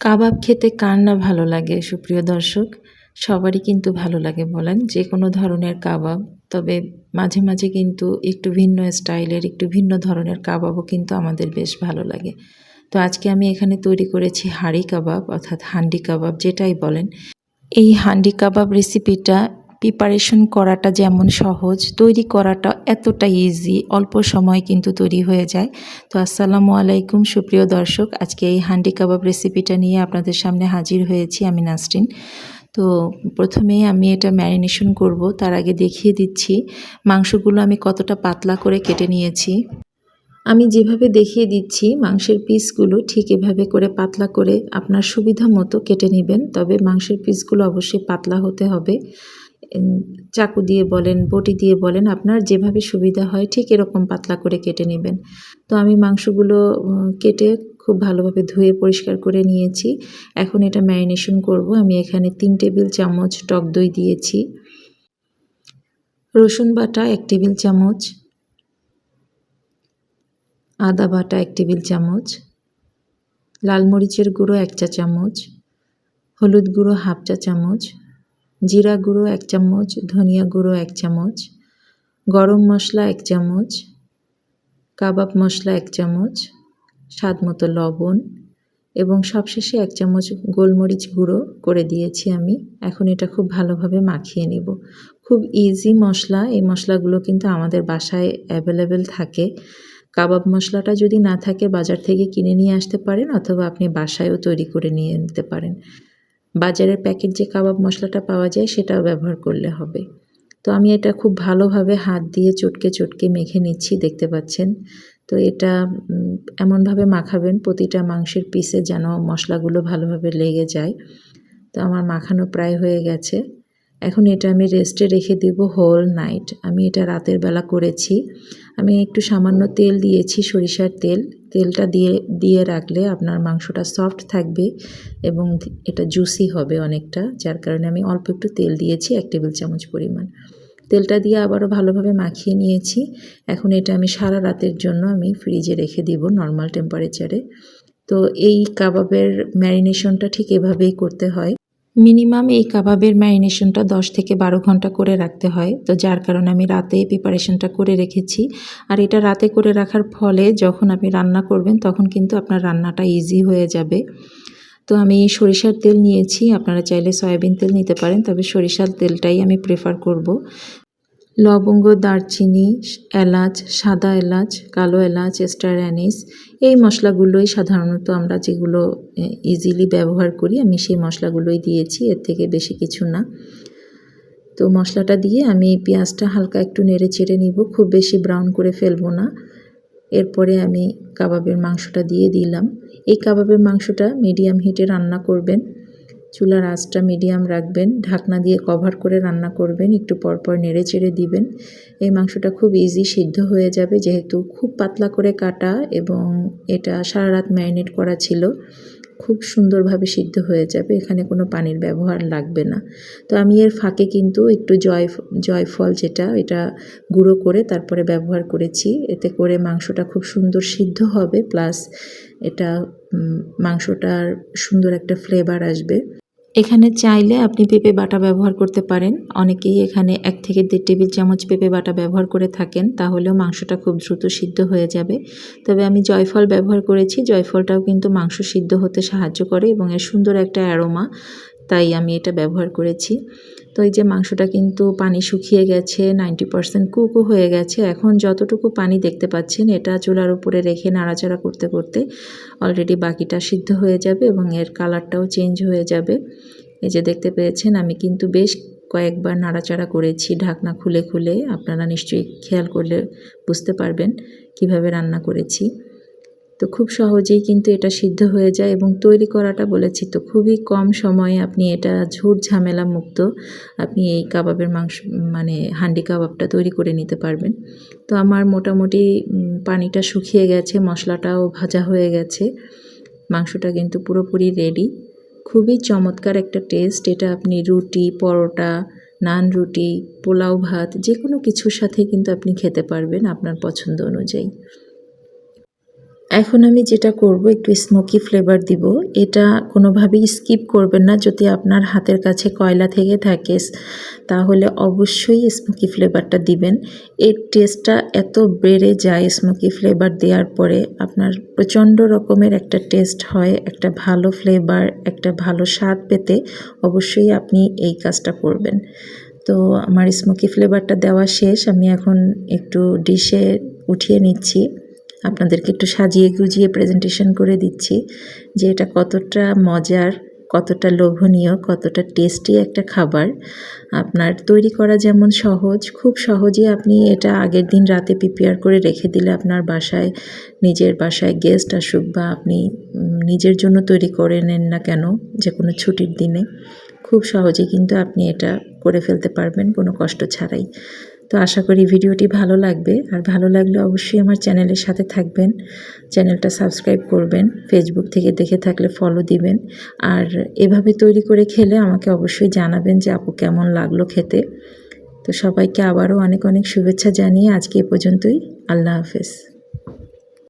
কাবাব খেতে কার না ভালো লাগে, সুপ্রিয় দর্শক? সবারই কিন্তু ভালো লাগে বলেন যে কোনো ধরনের কাবাব, তবে মাঝে মাঝে কিন্তু একটু ভিন্ন স্টাইলের, একটু ভিন্ন ধরনের কাবাবও কিন্তু আমাদের বেশ ভালো লাগে। তো আজকে আমি এখানে তৈরি করেছি হাঁড়ি কাবাব, অর্থাৎ হান্ডি কাবাব যেটাই বলেন। এই হান্ডি কাবাব রেসিপিটা প্রিপারেশন করাটা যেমন সহজ, তৈরি করাটা এতটা ইজি অল্প সময় কিন্তু তৈরি হয়ে যায়। তো আসসালামু আলাইকুম, সুপ্রিয় দর্শক, আজকে এই হান্ডি কাবাব রেসিপিটা নিয়ে আপনাদের সামনে হাজির হয়েছি আমি নাসরিন। তো প্রথমেই আমি এটা ম্যারিনেশন করব, তার আগে দেখিয়ে দিচ্ছি মাংসগুলো আমি কতটা পাতলা করে কেটে নিয়েছি। আমি যেভাবে দেখিয়ে দিচ্ছি মাংসের পিসগুলো ঠিক এভাবে করে পাতলা করে আপনার সুবিধা মতো কেটে নেবেন, তবে মাংসের পিসগুলো অবশ্যই পাতলা হতে হবে। চাকু দিয়ে বলেন, বটি দিয়ে বলেন, আপনার যেভাবে সুবিধা হয় ঠিক এরকম পাতলা করে কেটে নেবেন। তো আমি মাংসগুলো কেটে খুব ভালোভাবে ধুয়ে পরিষ্কার করে নিয়েছি। এখন এটা ম্যারিনেশন করব। আমি এখানে তিন টেবিল চামচ টক দই দিয়েছি। রসুন বাটা এক টেবিল চামচ। আদা বাটা এক টেবিল চামচ। লাল মরিচের গুঁড়ো এক চা চামচ। হলুদ গুঁড়ো হাফ চা চামচ। জিরা গুঁড়ো এক চামচ, ধনিয়া গুঁড়ো এক চামচ, গরম মশলা এক চামচ, কাবাব মশলা এক চামচ, স্বাদ মতো লবণ এবং সবশেষে এক চামচ গোলমরিচ গুঁড়ো করে দিয়েছি আমি। এখন এটা খুব ভালোভাবে মাখিয়ে নিব। খুব ইজি মশলা, এই মশলাগুলো কিন্তু আমাদের বাসায় অ্যাভেলেবেল থাকে। কাবাব মশলাটা যদি না থাকে, বাজার থেকে কিনে নিয়ে আসতে পারেন অথবা আপনি বাসায়ও তৈরি করে নিয়ে নিতে পারেন। বাজারের প্যাকেট যে কাবাব মশলাটা পাওয়া যায় সেটাও ব্যবহার করলে হবে। তো আমি এটা খুব ভালোভাবে হাত দিয়ে চটকে চটকে মেখে নিচ্ছি, দেখতে পাচ্ছেন? তো এটা এমনভাবে মাখাবেন প্রতিটা মাংসের পিসে যেন মশলাগুলো ভালোভাবে লেগে যায়। তো আমার মাখানো প্রায় হয়ে গেছে। এখন এটা আমি রেস্টে রেখে দেব হোল নাইট আমি এটা রাতের বেলা করেছি। আমি একটু সামান্য তেল দিয়েছি, সরিষার তেল। তেলটা দিয়ে দিয়ে রাখলে আপনার মাংসটা সফট থাকবে এবং এটা জুসি হবে অনেকটা, যার কারণে আমি অল্প একটু তেল দিয়েছি, এক টেবিল চামচ পরিমাণ। তেলটা দিয়ে আবারও ভালোভাবে মাখিয়ে নিয়েছি। এখন এটা আমি সারা রাতের জন্য আমি ফ্রিজে রেখে দিব নর্মাল টেম্পারেচারে তো এই কাবাবের ম্যারিনেশনটা ঠিক এভাবেই করতে হয়। মিনিমাম এই কাবাবের ম্যারিনেশনটা দশ থেকে বারো ঘণ্টা করে রাখতে হয়। তো যার কারণে আমি রাতে প্রিপারেশনটা করে রেখেছি। আর এটা রাতে করে রাখার ফলে যখন আপনি রান্না করবেন, তখন কিন্তু আপনার রান্নাটা ইজি হয়ে যাবে। তো আমি সরিষার তেল নিয়েছি। আপনারা চাইলে সয়াবিন তেল নিতে পারেন, তবে সরিষার তেলটাই আমি প্রেফার করব। লবঙ্গ, দারচিনি, এলাচ, সাদা এলাচ, কালো এলাচ স্টার অ্যানিস, এই মশলাগুলোই সাধারণত আমরা যেগুলো ইজিলি ব্যবহার করি, আমি সেই মশলাগুলোই দিয়েছি, এর থেকে বেশি কিছু না। তো মশলাটা দিয়ে আমি পেঁয়াজটা হালকা একটু নেড়ে চেড়ে নিব, খুব বেশি ব্রাউন করে ফেলব না। এরপরে আমি কাবাবের মাংসটা দিয়ে দিলাম। এই কাবাবের মাংসটা মিডিয়াম হিটে রান্না করবেন। চুলার আঁচটা মিডিয়াম রাখবেন, ঢাকনা দিয়ে কভার করে রান্না করবেন, একটু পরপর নেড়ে চেড়ে দিবেন। এই মাংসটা খুব ইজি সিদ্ধ হয়ে যাবে, যেহেতু খুব পাতলা করে কাটা এবং এটা সারা রাত ম্যারিনেট করা ছিল। খুব সুন্দরভাবে সিদ্ধ হয়ে যাবে, এখানে কোনো পানির ব্যবহার লাগবে না। তো আমি এর ফাঁকে কিন্তু একটু জয়, জয়ফল যেটা, এটা গুঁড়ো করে তারপরে ব্যবহার করেছি। এতে করে মাংসটা খুব সুন্দর সিদ্ধ হবে, প্লাস এটা মাংসটার সুন্দর একটা ফ্লেভার আসবে। এখানে চাইলে আপনি পেঁপে বাটা ব্যবহার করতে পারেন। অনেকেই এখানে এক থেকে দেড় টেবিল চামচ পেঁপে বাটা ব্যবহার করে থাকেন, তাহলেও মাংসটা খুব দ্রুত সিদ্ধ হয়ে যাবে। তবে আমি জয়ফল ব্যবহার করেছি, জয়ফলটাও কিন্তু মাংস সিদ্ধ হতে সাহায্য করে এবং এর সুন্দর একটা অ্যারোমা। তাই আমি এটা ব্যবহার করেছি। তো এই যে মাংসটা কিন্তু পানি শুকিয়ে গেছে নাইনটি পারসেন্ট কুকও হয়ে গেছে। এখন যতটুকু পানি দেখতে পাচ্ছেন, এটা চুলার উপরে রেখে নাড়াচাড়া করতে করতে অলরেডি বাকিটা সিদ্ধ হয়ে যাবে এবং এর কালারটাও চেঞ্জ হয়ে যাবে। এই যে দেখতে পেয়েছেন, আমি কিন্তু বেশ কয়েকবার নাড়াচাড়া করেছি, ঢাকনা খুলে খুলে। আপনারা নিশ্চয়ই খেয়াল করলে বুঝতে পারবেন কীভাবে রান্না করেছি। তো খুব সহজেই কিন্তু এটা সিদ্ধ হয়ে যায় এবং তৈরি করাটা বলেছি তো খুবই কম সময়ে আপনি এটা ঝুট ঝামেলা মুক্ত আপনি এই কাবাবের মাংস মানে হান্ডি কাবাবটা তৈরি করে নিতে পারবেন। তো আমার মোটামুটি পানিটা শুকিয়ে গেছে, মশলাটাও ভাজা হয়ে গেছে, মাংসটা কিন্তু পুরোপুরি রেডি খুবই চমৎকার একটা টেস্ট এটা আপনি রুটি, পরোটা, নান রুটি, পোলাও ভাত যে কোনো কিছুর সাথে কিন্তু আপনি খেতে পারবেন আপনার পছন্দ অনুযায়ী। এখন আমি যেটা করব, একটু স্মোকি ফ্লেভার দিব। এটা কোনোভাবেই স্কিপ করবেন না। যদি আপনার হাতের কাছে কয়লা থেকে থাকে, তাহলে অবশ্যই স্মোকি ফ্লেভারটা দিবেন। এর টেস্টটা এত বেড়ে যায় স্মোকি ফ্লেভার দেওয়ার পরে, আপনার প্রচণ্ড রকমের একটা টেস্ট হয়, একটা ভালো ফ্লেভার একটা ভালো স্বাদ পেতে অবশ্যই আপনি এই কাজটা করবেন। তো আমার স্মোকি ফ্লেভারটা দেওয়া শেষ। আমি এখন একটু ডিশে উঠিয়ে নিচ্ছি। আপনাদেরকে একটু সাজিয়ে গুজিয়ে প্রেজেন্টেশন করে দিচ্ছি যে এটা কতটা মজার, কতটা লোভনীয়, কতটা টেস্টি একটা খাবার। আপনার তৈরি করা যেমন সহজ, খুব সহজে আপনি এটা আগের দিন রাতে প্রিপেয়ার করে রেখে দিলে আপনার বাসায়, নিজের বাসায় গেস্ট আসুক বা আপনি নিজের জন্য তৈরি করে নেন না কেন যে কোনো ছুটির দিনে, খুব সহজে কিন্তু আপনি এটা করে ফেলতে পারবেন, কোনো কষ্ট ছাড়াই। তো আশা করি ভিডিওটি ভালো লাগবে। আর ভালো লাগলে অবশ্যই আমার চ্যানেলের সাথে থাকবেন। চ্যানেলটা সাবস্ক্রাইব করবেন ফেসবুক থেকে দেখে থাকলে ফলো দিবেন। আর এভাবে তৈরি করে খেলে আমাকে অবশ্যই জানাবেন যে আপু কেমন লাগল খেতে। তো সবাইকে আবারও অনেক অনেক শুভেচ্ছা জানিয়ে আজকে এ পর্যন্তই। আল্লাহ হাফেজ।